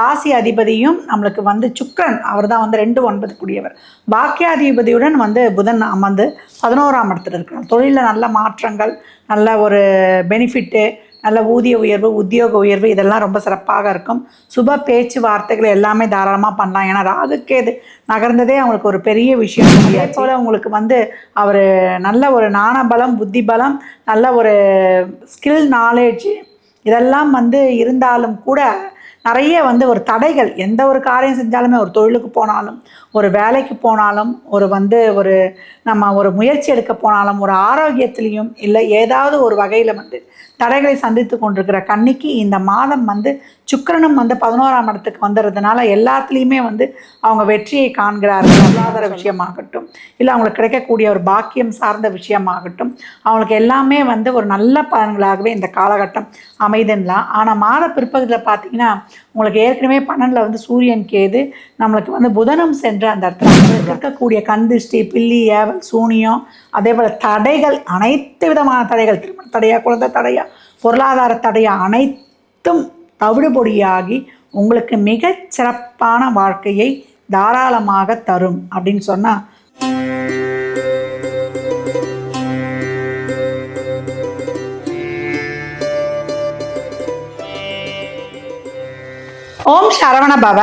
ராசி அதிபதியும் நம்மளுக்கு வந்து சுக்கிரன் அவர் தான் வந்து ரெண்டு ஒன்பது கூடியவர் பாக்கியாதிபதியுடன் வந்து புதன் அமர்ந்து பதினோராம் இடத்துல இருக்கிறார். தொழிலில் நல்ல மாற்றங்கள் நல்ல ஒரு பெனிஃபிட்டு நல்ல ஊதிய உயர்வு உத்தியோக உயர்வு இதெல்லாம் ரொம்ப சிறப்பாக இருக்கும். சுப பேச்சு வார்த்தைகள் எல்லாமே தாராளமாக பண்ணலாம். ஏன்னா ராகுக்கேது நகர்ந்ததே அவங்களுக்கு ஒரு பெரிய விஷயம். அதே போல் உங்களுக்கு வந்து அவர் நல்ல ஒரு நாணபலம் புத்தி பலம் நல்ல ஒரு ஸ்கில் நாலேஜ் இதெல்லாம் வந்து இருந்தாலும் கூட நிறைய வந்து ஒரு தடைகள். எந்த ஒரு காரியம் செஞ்சாலுமே ஒரு தொழிலுக்கு போனாலும் ஒரு வேலைக்கு போனாலும் ஒரு வந்து ஒரு நம்ம ஒரு முயற்சி எடுக்க போனாலும் ஒரு ஆரோக்கியத்துலேயும் இல்லை ஏதாவது ஒரு வகையில் வந்து தடைகளை சந்தித்து கொண்டிருக்கிற கன்னிக்கு இந்த மாதம் வந்து சுக்கரனும் வந்து பதினோராம் இடத்துக்கு வந்துடுறதுனால எல்லாத்துலேயுமே வந்து அவங்க வெற்றியை காண்கிறார்கள். பொருளாதார விஷயமாகட்டும் இல்லை அவங்களுக்கு கிடைக்கக்கூடிய ஒரு பாக்கியம் சார்ந்த விஷயமாகட்டும் அவங்களுக்கு எல்லாமே வந்து ஒரு நல்ல பலன்களாகவே இந்த காலகட்டம் அமைதுன்னலாம் ஆனால் மாத பிற்பகுதியில் பார்த்தீங்கன்னா உங்களுக்கு ஏற்கனவே பன்னெண்டில் வந்து சூரியன் கேது நம்மளுக்கு வந்து புதனம் சென்று அந்த இடத்துல இருக்கக்கூடிய கந்திஷ்டி பில்லி ஏவல் சூனியம் அதே போல் தடைகள் அனைத்து விதமான தடைகள் திருமண தடையா குழந்தை தடையா பொருளாதார தடைய அனைத்தும் தவிடுபொடியாகி உங்களுக்கு மிக சிறப்பான வாழ்க்கையை தாராளமாக தரும் அப்படின்னு சொன்னால் ஓம் சரவண பவ.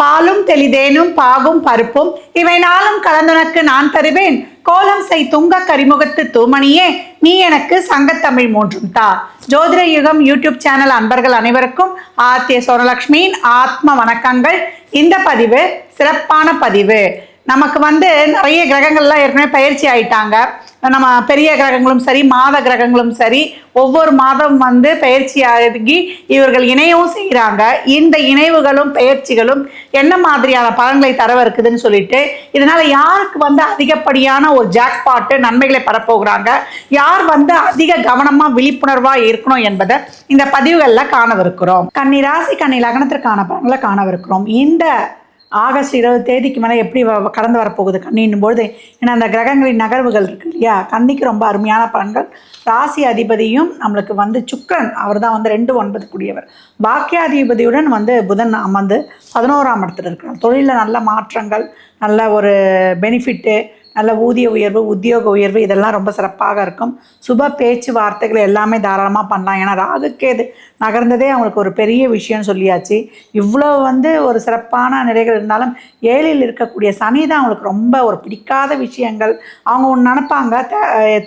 பாலும் தெளிதேனும் பாகும் பருப்பும் இவை நாளும் கலந்துனக்கு நான் தருவேன். கோலம் செய் துங்க கரிமுகத்து தூமணியே. நீ எனக்கு சங்கத்தமிழ் மூன்றும் தா. ஜோதிட யுகம் யூடியூப் சேனல் அன்பர்கள் அனைவருக்கும் ஆத்திய சோனலக்ஷ்மியின் ஆத்ம வணக்கங்கள். இந்த பதிவு சிறப்பான பதிவு. நமக்கு வந்து நிறைய கிரகங்கள்லாம் ஏற்கனவே பயிற்சி ஆயிட்டாங்க. நம்ம பெரிய கிரகங்களும் சரி மாத கிரகங்களும் சரி ஒவ்வொரு மாதம் வந்து பயிற்சியாகி இவர்கள் இணையவும் செய்கிறாங்க இந்த இணைவுகளும் பயிற்சிகளும் என்ன மாதிரியான பலன்களை தரவ இருக்குதுன்னு சொல்லிட்டு இதனால யாருக்கு வந்து அதிகப்படியான ஒரு ஜாக்பாட்டு நன்மைகளை பரப்போகிறாங்க யார் வந்து அதிக கவனமாக விழிப்புணர்வாக இருக்கணும் என்பதை இந்த பதிவுகளில் காணவிருக்கிறோம். கன்னி ராசி கன்னி லக்னத்திற்கான பலன்களை காணவிருக்கிறோம். இந்த ஆகஸ்ட் இருபது தேதிக்கு மேலே எப்படி வ- கடந்து வரப்போகுது கண்ணின்னும் பொழுது ஏன்னா அந்த கிரகங்களின் நகர்வுகள் இருக்கு இல்லையா? கன்னிக்கு ரொம்ப அருமையான பலன்கள். ராசி அதிபதியும் நம்மளுக்கு வந்து சுக்கிரன். அவர் தான் வந்து ரெண்டு ஒன்பது கூடியவர் பாக்கியாதிபதியுடன் வந்து புதன் அமர்ந்து பதினோராம் இடத்துல இருக்கிறார். தொழிலில் நல்ல மாற்றங்கள் நல்ல ஒரு பெனிஃபிட்டு நல்ல ஊதிய உயர்வு உத்தியோக உயர்வு இதெல்லாம் ரொம்ப சிறப்பாக இருக்கும். சுப பேச்சு வார்த்தைகள் எல்லாமே தாராளமாக பண்ணலாம். ஏன்னா ராகுக்கேது நகர்ந்ததே அவங்களுக்கு ஒரு பெரிய விஷயம்னு சொல்லியாச்சு. இவ்வளோ வந்து ஒரு சிறப்பான நிலைகள் இருந்தாலும் ஏழில் இருக்கக்கூடிய சனி தான் அவங்களுக்கு ரொம்ப ஒரு பிடிக்காத விஷயங்கள். அவங்க ஒன்று நினப்பாங்க தே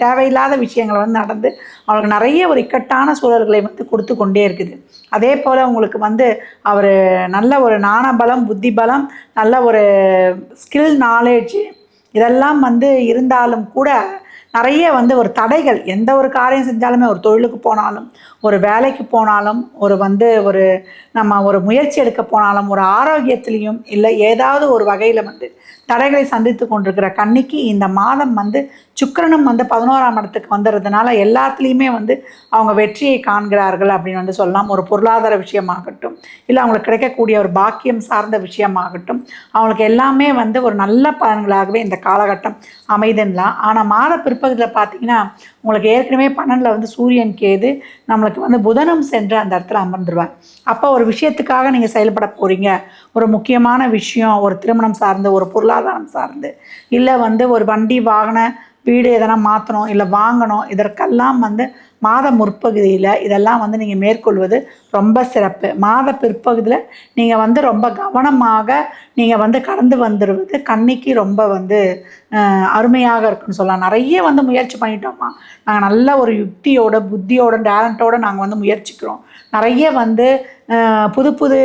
தேவையில்லாத விஷயங்கள் வந்து நடந்து அவங்களுக்கு நிறைய ஒரு இக்கட்டான சூழல்களை வந்து கொடுத்து கொண்டே இருக்குது. அதே போல் உங்களுக்கு வந்து அவர் நல்ல ஒரு நாணபலம் புத்தி பலம் நல்ல ஒரு ஸ்கில் நாலேஜ் இதெல்லாம் வந்து இருந்தாலும் கூட நிறைய வந்து ஒரு தடைகள். எந்த ஒரு காரியம் செஞ்சாலுமே ஒரு தொழிலுக்கு போனாலும் ஒரு வேலைக்கு போனாலும் ஒரு வந்து ஒரு நம்ம ஒரு முயற்சி எடுக்க போனாலும் ஒரு ஆரோக்கியத்துலேயும் இல்லை ஏதாவது ஒரு வகையில் வந்து தடைகளை சந்தித்து கொண்டிருக்கிற கன்னிக்கு இந்த மாதம் வந்து சுக்கரனும் வந்து பதினோராம் இடத்துக்கு வந்துடுறதுனால எல்லாத்துலேயுமே வந்து அவங்க வெற்றியை காண்கிறார்கள் அப்படின்னு வந்து சொல்லலாம். ஒரு பொருளாதார விஷயமாகட்டும் இல்லை அவங்களுக்கு கிடைக்கக்கூடிய ஒரு பாக்கியம் சார்ந்த விஷயமாகட்டும் அவங்களுக்கு எல்லாமே வந்து ஒரு நல்ல பலன்களாகவே இந்த காலகட்டம் அமைதுன்னலாம் ஆனால் மாத பிற்பகுதியில் பார்த்தீங்கன்னா உங்களுக்கு ஏற்கனவே பன்னெண்டில் வந்து சூரியன் கேது நம்மளுக்கு வந்து புதனம் சென்று அந்த இடத்துல அமர்ந்துருவார். அப்போ ஒரு விஷயத்துக்காக நீங்கள் செயல்பட போகிறீங்க ஒரு முக்கியமான விஷயம் ஒரு திருமணம் சார்ந்து ஒரு பொருளாதாரம் சார்ந்து. இல்லை வந்து ஒரு வண்டி வாகன வீடு எதனா மாற்றணும் இல்லை வாங்கணும் இதற்கெல்லாம் வந்து மாத முற்பகுதியில் இதெல்லாம் வந்து நீங்கள் மேற்கொள்வது ரொம்ப சிறப்பு. மாத பிற்பகுதியில் நீங்கள் வந்து ரொம்ப கவனமாக நீங்கள் வந்து கடந்து வந்துடுவது கண்ணிக்கு ரொம்ப வந்து அருமையாக இருக்குன்னு சொல்லலாம். நிறைய வந்து முயற்சி பண்ணிட்டோம்மா நாங்கள் நல்ல ஒரு யுக்தியோட புத்தியோட டேலண்ட்டோட நாங்கள் வந்து முயற்சிக்கிறோம். நிறைய வந்து புது புது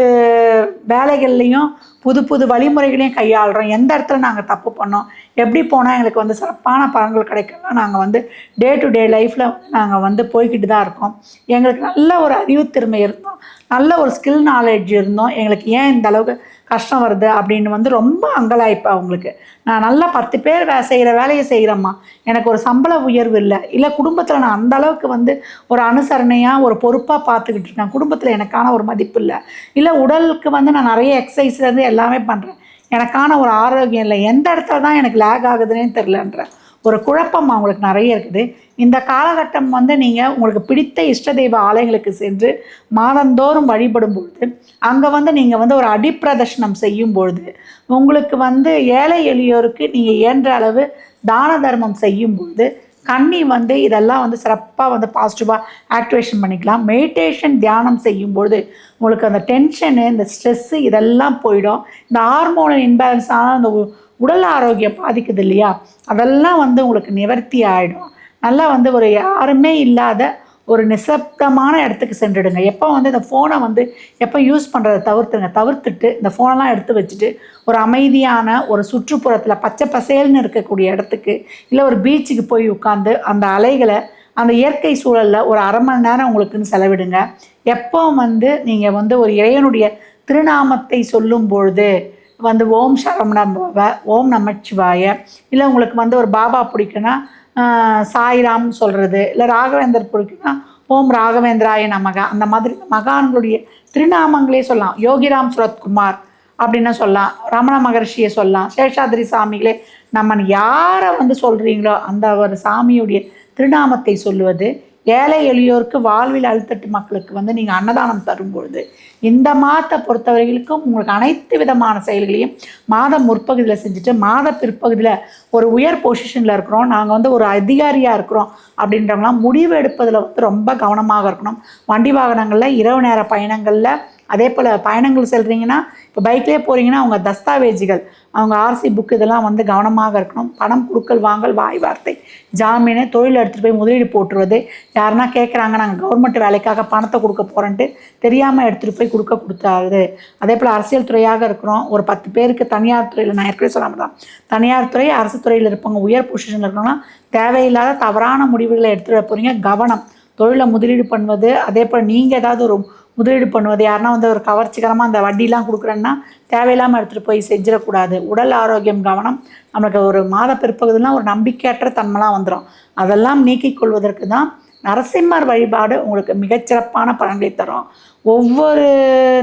வேலைகள்லையும் புது புது வழிமுறைகளையும் கையாளுறோம். எந்த இடத்துல நாங்கள் தப்பு பண்ணோம்? எப்படி போனால் எங்களுக்கு வந்து சிறப்பான பலன்கள் கிடைக்கலாம் நாங்கள் வந்து டே டு டே லைஃப்பில் நாங்கள் வந்து போய்கிட்டு தான் இருக்கோம். எங்களுக்கு நல்ல ஒரு அறிவுத்திறமை இருந்தோம். நல்ல ஒரு ஸ்கில் நாலேஜ் இருந்தோம். எங்களுக்கு ஏன் இந்த அளவுக்கு கஷ்டம் வருது அப்படின்னு வந்து ரொம்ப அங்கலாய்ப்பு அவங்களுக்கு. நான் நல்லா பத்து பேர் வே செய்கிற வேலையை செய்கிறேம்மா எனக்கு ஒரு சம்பள உயர்வு இல்லை. இல்லை குடும்பத்தில் நான் அந்த அளவுக்கு வந்து ஒரு அனுசரணையாக ஒரு பொறுப்பாக பார்த்துக்கிட்டு இருக்கேன். குடும்பத்தில் எனக்கான ஒரு மதிப்பு இல்லை. இல்லை உடலுக்கு வந்து நான் நிறைய எக்ஸசைஸ்லேருந்து எல்லாமே பண்ணுறேன் எனக்கான ஒரு ஆரோக்கியம் இல்லை. எந்த இடத்துல தான் எனக்கு லேக் ஆகுதுன்னே தெரிலன்றேன் ஒரு குழப்பம் அவங்களுக்கு நிறைய இருக்குது. இந்த காலகட்டம் வந்து நீங்கள் உங்களுக்கு பிடித்த இஷ்ட தெய்வ ஆலயங்களுக்கு சென்று மாதந்தோறும் வழிபடும் பொழுது அங்கே வந்து நீங்கள் வந்து ஒரு அடிப்பிரதர்ஷனம் செய்யும் பொழுது உங்களுக்கு வந்து ஏழை எளியோருக்கு நீங்கள் இயன்ற அளவு தான தர்மம் செய்யும் பொழுது கண்ணி வந்து இதெல்லாம் வந்து சிறப்பாக வந்து பாசிட்டிவாக ஆக்டிவேஷன் பண்ணிக்கலாம். மெடிடேஷன் தியானம் செய்யும்பொழுது உங்களுக்கு அந்த டென்ஷனு இந்த ஸ்ட்ரெஸ்ஸு இதெல்லாம் போயிடும். இந்த ஹார்மோனல் இன்பேலன்ஸான அந்த உடல் ஆரோக்கியம் பாதிக்குது இல்லையா? அதெல்லாம் வந்து உங்களுக்கு நிவர்த்தி ஆகிடும் நல்லா வந்து ஒரு யாருமே இல்லாத ஒரு நிசப்தமான இடத்துக்கு சென்றுடுங்க. எப்போ வந்து இந்த ஃபோனை வந்து எப்போ யூஸ் பண்ணுறதை தவிர்த்துங்க தவிர்த்துட்டு இந்த ஃபோனெல்லாம் எடுத்து வச்சுட்டு ஒரு அமைதியான ஒரு சுற்றுப்புறத்தில் பச்சை பசேல்னு இருக்கக்கூடிய இடத்துக்கு இல்லை ஒரு பீச்சுக்கு போய் உட்காந்து அந்த அலைகளை அந்த இயற்கை சூழலில் ஒரு அரை மணி நேரம் உங்களுக்குன்னு செலவிடுங்க. எப்போ வந்து நீங்கள் வந்து ஒரு இறைவனுடைய திருநாமத்தை சொல்லும் பொழுது வந்து ஓம் சரவணம் பவ ஓம் நமச்சிவாய இல்லை உங்களுக்கு வந்து ஒரு பாபா பிடிக்குன்னா சாய்ராம் சொல்கிறது இல்லை ராகவேந்தர் பிடிக்குன்னா ஓம் ராகவேந்திராய நமக அந்த மாதிரி மகான்களுடைய திருநாமங்களே சொல்லலாம். யோகிராம் சுரத்குமார் அப்படின்னு சொல்லலாம் ரமண மகர்ஷியை சொல்லலாம் சேஷாதிரி சாமிகளே நம்ம யாரை வந்து சொல்கிறீங்களோ அந்த ஒரு சாமியுடைய திருநாமத்தை சொல்லுவது ஏழை எளியோருக்கு வாழ்வில் அழுத்தட்டு மக்களுக்கு வந்து நீங்கள் அன்னதானம் தரும்பொழுது இந்த மாதத்தை பொறுத்தவரைகளுக்கும் உங்களுக்கு அனைத்து விதமான செயல்களையும் மாதம் முற்பகுதியில் செஞ்சுட்டு மாத பிற்பகுதியில் ஒரு உயர் பொசிஷனில் இருக்கிறோம். நாங்கள் வந்து ஒரு அதிகாரியாக இருக்கிறோம் அப்படின்றவங்களாம் முடிவு எடுப்பதில் வந்து ரொம்ப கவனமாக இருக்கணும். வண்டி வாகனங்களில் இரவு நேர பயணங்களில் அதே போல் பயணங்கள் செல்றீங்கன்னா இப்போ பைக்லேயே போகிறீங்கன்னா அவங்க தஸ்தாவேஜுகள் அவங்க ஆர்சி புக் இதெல்லாம் வந்து கவனமாக இருக்கணும். பணம் கொடுக்கல் வாங்கல் வாய் வார்த்தை ஜாமீனு தொழில் எடுத்துகிட்டு போய் முதலீடு போட்டுருவது. யாருன்னா கேட்குறாங்க நாங்கள் கவர்மெண்ட் வேலைக்காக பணத்தை கொடுக்க போகிறோன்ட்டு தெரியாமல் எடுத்துகிட்டு போய் கொடுக்க கொடுத்தாரு அதே போல் அரசியல் துறையாக இருக்கிறோம். ஒரு பத்து பேருக்கு தனியார் துறையில் நான் ஏற்கனவே சொல்லாமல் தான் தனியார் துறை அரசு துறையில் இருப்பவங்க உயர் பொசிஷனில் இருக்கணும்னா தேவையில்லாத தவறான முடிவுகளை எடுத்துகிட்டு போகிறீங்க கவனம் தொழிலை முதலீடு பண்ணுவது. அதே போல் நீங்கள் ஏதாவது ஒரு முதலீடு பண்ணுவது. யாருன்னா வந்து ஒரு கவர்ச்சிகரமாக அந்த வட்டிலாம் கொடுக்குறேன்னா தேவையில்லாமல் எடுத்துகிட்டு போய் செஞ்சிடக்கூடாது. உடல் ஆரோக்கியம் கவனம். நம்மளுக்கு ஒரு மாத பிற்பகுதிலாம் ஒரு நம்பிக்கையற்ற தன்மைலாம் வந்துடும் அதெல்லாம் நீக்கிக் கொள்வதற்கு தான் நரசிம்மர் வழிபாடு உங்களுக்கு மிகச்சிறப்பான பலன்களை தரும். ஒவ்வொரு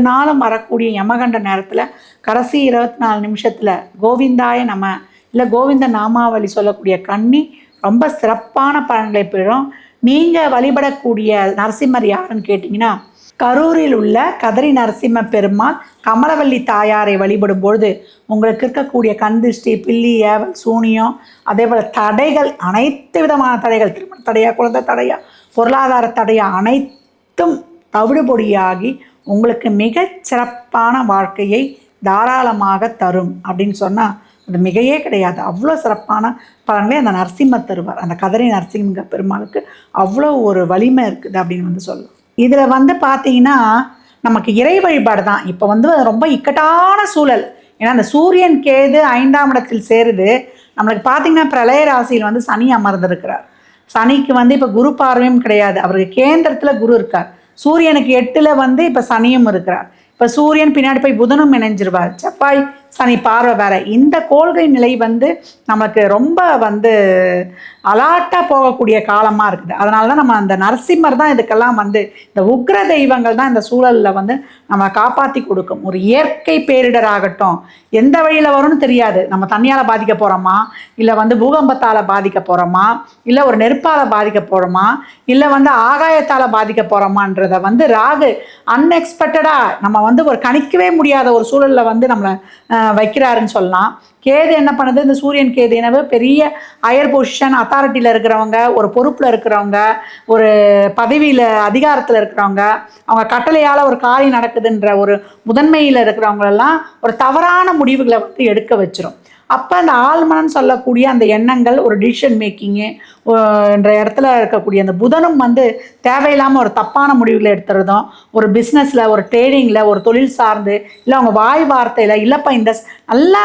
நாளும் வரக்கூடிய யமகண்ட நேரத்தில் கடைசி இருபத்தி நாலு நிமிஷத்தில் கோவிந்தாய நம்ம இல்லை கோவிந்த நாமாவளி சொல்லக்கூடிய கன்னி ரொம்ப சிறப்பான பலன்களை பெறும். நீங்கள் வழிபடக்கூடிய நரசிம்மர் யாருன்னு கேட்டிங்கன்னா கரூரில் உள்ள கதரி நரசிம்ம பெருமாள் கமலவல்லி தாயாரை வழிபடும் பொழுது உங்களுக்கு இருக்கக்கூடிய கண் திருஷ்டி பில்லி ஏவல் சூனியம் அதே போல் தடைகள் அனைத்து விதமான தடைகள் திருமண தடையா குழந்தை தடையா பொருளாதார தடையா அனைத்தும் தவிடுபொடியாகி உங்களுக்கு மிகச் சிறப்பான வாழ்க்கையை தாராளமாக தரும் அப்படின்னு சொன்னால் அது மிகையே கிடையாது. அவ்வளோ சிறப்பான பலன்களை அந்த நரசிம்ம தருவார். அந்த கதறி நரசிம்ம பெருமாளுக்கு அவ்வளோ ஒரு வலிமை இருக்குது அப்படின்னு வந்து சொல்லலாம். இதில் வந்து பார்த்தீங்கன்னா நமக்கு இறை வழிபாடு தான் இப்போ வந்து ரொம்ப இக்கட்டான சூழல். ஏன்னா அந்த சூரியன் கேது ஐந்தாம் இடத்தில் சேருது. நம்மளுக்கு பார்த்தீங்கன்னா பிரளய ராசியில் வந்து சனி அமர்ந்திருக்கிறார். சனிக்கு வந்து இப்போ குரு பார்வையும் கிடையாது. அவருக்கு கேந்திரத்தில் குரு இருக்கார். சூரியனுக்கு எட்டில் வந்து இப்போ சனியும் இருக்கிறார். இப்போ சூரியன் பின்னாடி போய் புதனும் இணைஞ்சிருவார். செவ்வாய் சனி பார்வை வேற. இந்த கோள்கை நிலை வந்து நமக்கு ரொம்ப வந்து அலாட்டாக போகக்கூடிய காலமாக இருக்குது. அதனால தான் நம்ம அந்த நரசிம்மர் தான் இதுக்கெல்லாம் வந்து இந்த உக்ர தெய்வங்கள் தான் இந்த சூழலில் வந்து நம்ம காப்பாற்றி கொடுக்கும். ஒரு இயற்கை பேரிடர் ஆகட்டும் எந்த வழியில் வரும்னு தெரியாது. நம்ம தண்ணியால் பாதிக்க போகிறோமா இல்லை வந்து பூகம்பத்தால் பாதிக்க போகிறோமா இல்லை ஒரு நெருப்பால் பாதிக்க போகிறோமா இல்லை வந்து ஆகாயத்தால் பாதிக்க போகிறோமான்றத வந்து ராகு அன்எக்ஸ்பெக்டடாக நம்ம வந்து ஒரு கணிக்கவே முடியாத ஒரு சூழலில் வந்து நம்மளை வைக்கிறாருன்னு சொல்லலாம். கேது என்ன பண்ணுது? இந்த சூரியன் கேது எனவே பெரிய ஹையர் பொசிஷன் அத்தாரிட்டியில் இருக்கிறவங்க ஒரு பொறுப்பில் இருக்கிறவங்க ஒரு பதவியில் அதிகாரத்தில் இருக்கிறவங்க அவங்க கட்டளையால் ஒரு காரியம் நடக்குதுன்ற ஒரு முதன்மையில் இருக்கிறவங்களெல்லாம் ஒரு தவறான முடிவுகளை வந்து எடுக்க வச்சிரும். அப்போ அந்த ஆழ்மனன் சொல்லக்கூடிய அந்த எண்ணங்கள் ஒரு டிசிஷன் மேக்கிங்கு என்ற இடத்துல இருக்கக்கூடிய அந்த புதனும் வந்து தேவையில்லாமல் ஒரு தப்பான முடிவுகளை எடுத்துறதும் ஒரு பிஸ்னஸில் ஒரு ட்ரேடிங்கில் ஒரு தொழில் சார்ந்து இல்லை அவங்க வாய் வார்த்தையில் இல்லைப்பா இந்த நல்லா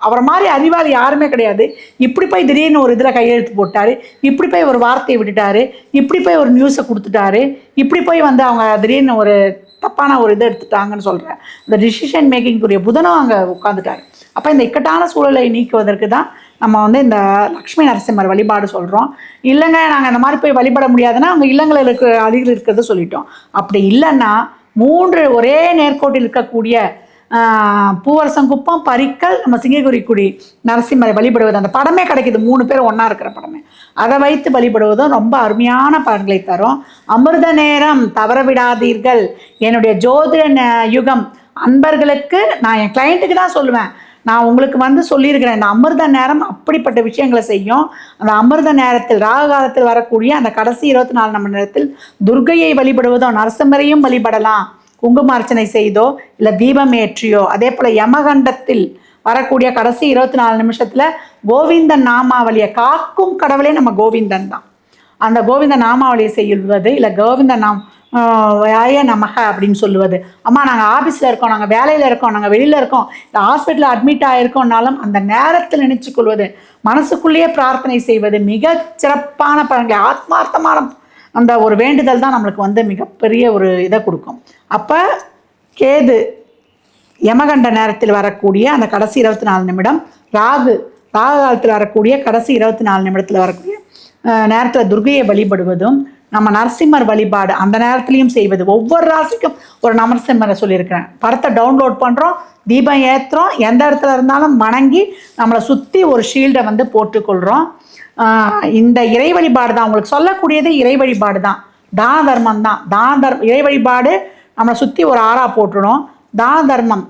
அவரை மாதிரி அறிவாளி யாருமே கிடையாது. இப்படி போய் திடீர்னு ஒரு இதில் கையெழுத்து போட்டார் இப்படி போய் ஒரு வார்த்தையை விட்டுட்டாரு இப்படி போய் ஒரு நியூஸை கொடுத்துட்டாரு இப்படி போய் வந்து அவங்க திடீர்னு ஒரு தப்பான ஒரு இதை எடுத்துட்டாங்கன்னு சொல்கிறேன் இந்த டிசிஷன் மேக்கிங்குரிய புதனும் அங்கே உட்காந்துட்டாரு அப்போ இந்த இக்கட்டான சூழலை நீக்குவதற்கு தான் நம்ம வந்து இந்த லக்ஷ்மி நரசிம்மர் வழிபாடு சொல்கிறோம் இல்லைங்க நாங்கள் இந்த மாதிரி போய் வழிபட முடியாதுன்னா அவங்க இல்லங்களில் இருக்க அதிகம் இருக்கிறத சொல்லிட்டோம். அப்படி இல்லைன்னா மூன்று ஒரே நேர்கோட்டில் இருக்கக்கூடிய பூவரசங்குப்பம் பரிக்கல் நம்ம சிங்ககுரிக்குடி நரசிம்மரை வழிபடுவது அந்த படமே கிடைக்குது. மூணு பேர் ஒன்றா இருக்கிற படமே. அதை வைத்து வழிபடுவதும் ரொம்ப அருமையான பலன்களை தரும். அமிர்த நேரம் தவற விடாதீர்கள். என்னுடைய ஜோதிட யுகம் அன்பர்களுக்கு நான் என் கிளைண்ட்டுக்கு தான் சொல்லுவேன். நான் உங்களுக்கு வந்து சொல்லியிருக்கிறேன் இந்த அமிர்த நேரம் அப்படிப்பட்ட விஷயங்களை செய்யும். அந்த அமிர்த நேரத்தில் ராகு காலத்தில் வரக்கூடிய அந்த கடைசி இருபத்தி நாலு மணி நேரத்தில் துர்கையை வழிபடுவதோ நரசிம்மரையும் வழிபடலாம். குங்குமார்ச்சனை செய்தோ இல்லை தீபம் ஏற்றியோ அதே போல் யமகண்டத்தில் வரக்கூடிய கடைசி இருபத்தி நாலு நிமிஷத்தில் கோவிந்தன் நாமாவளியை காக்கும் கடவுளே நம்ம கோவிந்தன் தான். அந்த கோவிந்த நாமாவளியை செய்வது இல்லை கோவிந்த நாம் வாய நமக அப்படின்னு சொல்லுவது. அம்மா நாங்கள் ஆஃபீஸில் இருக்கோம் நாங்கள் வேலையில் இருக்கோம் நாங்கள் வெளியில் இருக்கோம். இந்த ஹாஸ்பிட்டலில் அட்மிட் ஆகிருக்கோம்னாலும் அந்த நேரத்தில் நினச்சி கொள்வது மனசுக்குள்ளேயே பிரார்த்தனை செய்வது மிக சிறப்பான பழங்கள் ஆத்மார்த்தமான அந்த ஒரு வேண்டுதல் தான் நம்மளுக்கு வந்து மிகப்பெரிய ஒரு இதை கொடுக்கும். அப்போ கேது யமகண்ட நேரத்தில் வரக்கூடிய அந்த கடைசி இருபத்தி நாலு நிமிடம் ராகு ராகு காலத்தில் வரக்கூடிய கடைசி இருபத்தி நாலு நிமிடத்தில் வரக்கூடிய நேரத்தில் துர்கையை வழிபடுவதும் நம்ம நரசிம்மர் வழிபாடு அந்த நேரத்துலையும் செய்வது. ஒவ்வொரு ராசிக்கும் ஒரு நரசிம்மரை சொல்லியிருக்கிறேன். படத்தை டவுன்லோட் பண்ணுறோம் தீபம் ஏற்றுறோம் எந்த இடத்துல இருந்தாலும் வணங்கி நம்மளை சுற்றி ஒரு ஷீல்டை வந்து போட்டுக்கொள்கிறோம் இந்த இறை வழிபாடு தான். உங்களுக்கு சொல்லக்கூடியது இறை வழிபாடு தான். தான தர்மம் தான். தான தர்மம் இறை வழிபாடு நம்மளை சுற்றி ஒரு ஆறா போட்டுடும் தான தர்மம்.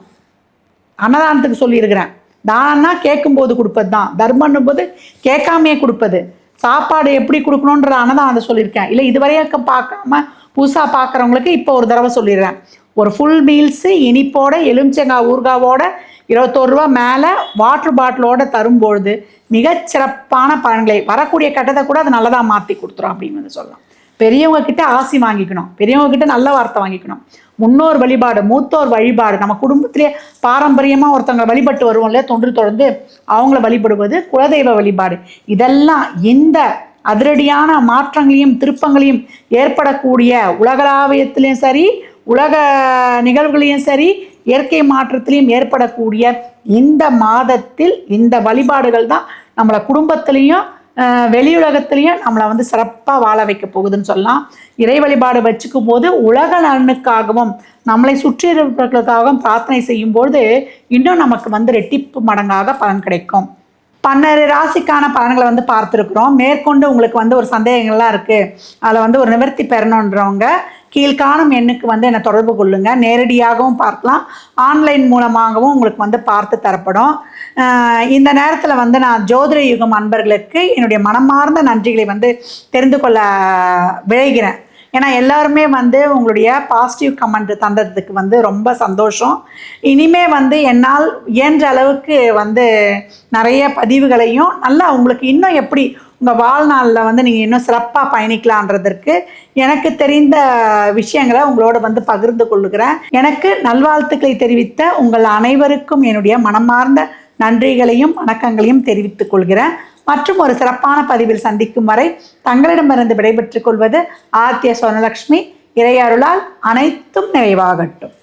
அன்னதானத்துக்கு சொல்லியிருக்கிறேன். தானம்னா கேட்கும்போது கொடுப்பது தான் தர்மன்னும் போது கேட்காமையே கொடுப்பது. சாப்பாடு எப்படி கொடுக்கணுன்ற அன்னதானத்தை சொல்லியிருக்கேன் இல்லை இதுவரையும் பார்க்காம புதுசாக பார்க்குறவங்களுக்கு இப்போ ஒரு தடவை சொல்லிடுறேன். ஒரு ஃபுல் மீல்ஸு இனிப்போட எலுமிச்சங்காய் ஊர்காவோட இருபத்தோரு ரூபா மேலே வாட்டர் பாட்டிலோட தரும்பொழுது மிகச் சிறப்பான பலன்களை வரக்கூடிய கட்டத்தை கூட அது நல்லதாக மாற்றி கொடுத்துரும் அப்படின்னு வந்து சொல்லலாம். பெரியவங்க கிட்ட ஆசி வாங்கிக்கணும். பெரியவங்க கிட்ட நல்ல வார்த்தை வாங்கிக்கணும். முன்னோர் வழிபாடு மூத்தோர் வழிபாடு. நம்ம குடும்பத்திலே பாரம்பரியமாக ஒருத்தவங்க வழிபட்டு வருவோம் இல்லையா? தொன்று தொடர்ந்து அவங்கள வழிபடுவது குலதெய்வ வழிபாடு. இதெல்லாம் இந்த அதிரடியான மாற்றங்களையும் திருப்பங்களையும் ஏற்படக்கூடிய உலகளாவியத்திலையும் சரி உலக நிகழ்வுகளையும் சரி இயற்கை மாற்றத்திலையும் ஏற்படக்கூடிய இந்த மாதத்தில் இந்த வழிபாடுகள் தான் நம்மளை குடும்பத்திலையும் வெளியுலகத்திலையும் நம்மளை வந்து சிறப்பாக வாழ வைக்க போகுதுன்னு சொல்லலாம். இறை வழிபாடு வச்சுக்கும் போது உலக நலனுக்காகவும் நம்மளை சுற்றி இருப்பவர்களுக்காகவும் பிரார்த்தனை செய்யும்போது இன்னும் நமக்கு வந்து ரெட்டிப்பு மடங்காக பலன் கிடைக்கும். பன்னெண்டு ராசிக்கான பலன்களை வந்து பார்த்துருக்குறோம். மேற்கொண்டு உங்களுக்கு வந்து ஒரு சந்தேகங்கள்லாம் இருக்குது அதில் வந்து ஒரு நிவர்த்தி பெறணுன்றவங்க கீழ்காணும் எண்ணுக்கு வந்து என்னை தொடர்பு கொள்ளுங்கள் நேரடியாகவும் பார்க்கலாம். ஆன்லைன் மூலமாகவும் உங்களுக்கு வந்து பார்த்து தரப்படும். இந்த நேரத்தில் வந்து நான் ஜோதிட யுகம் அன்பர்களுக்கு என்னுடைய மனமார்ந்த நன்றிகளை வந்து தெரிந்து கொள்ள விளைகிறேன் ஏன்னா எல்லாருமே வந்து உங்களுடைய பாசிட்டிவ் கமெண்ட் தந்ததுக்கு வந்து ரொம்ப சந்தோஷம். இனிமே வந்து என்னால் இயன்ற அளவுக்கு வந்து நிறைய பதிவுகளையும் நல்லா உங்களுக்கு இன்னும் எப்படி உங்கள் வாழ்நாளில் வந்து நீங்கள் இன்னும் சிறப்பாக பயணிக்கலான்றதற்கு எனக்கு தெரிந்த விஷயங்களை உங்களோட வந்து பகிர்ந்து கொள்ளுகிறேன். எனக்கு நல்வாழ்த்துக்களை தெரிவித்த உங்கள் அனைவருக்கும் என்னுடைய மனமார்ந்த நன்றிகளையும் வணக்கங்களையும் தெரிவித்துக் கொள்கிறேன். மற்றும் ஒரு சிறப்பான பதிவில் சந்திக்கும் வரை தங்களிடமிருந்து விடைபெற்றுக் கொள்வது ஆர்த்திய சொனலக்ஷ்மி இறையருளால் அனைத்தும் நிறைவாகட்டும்.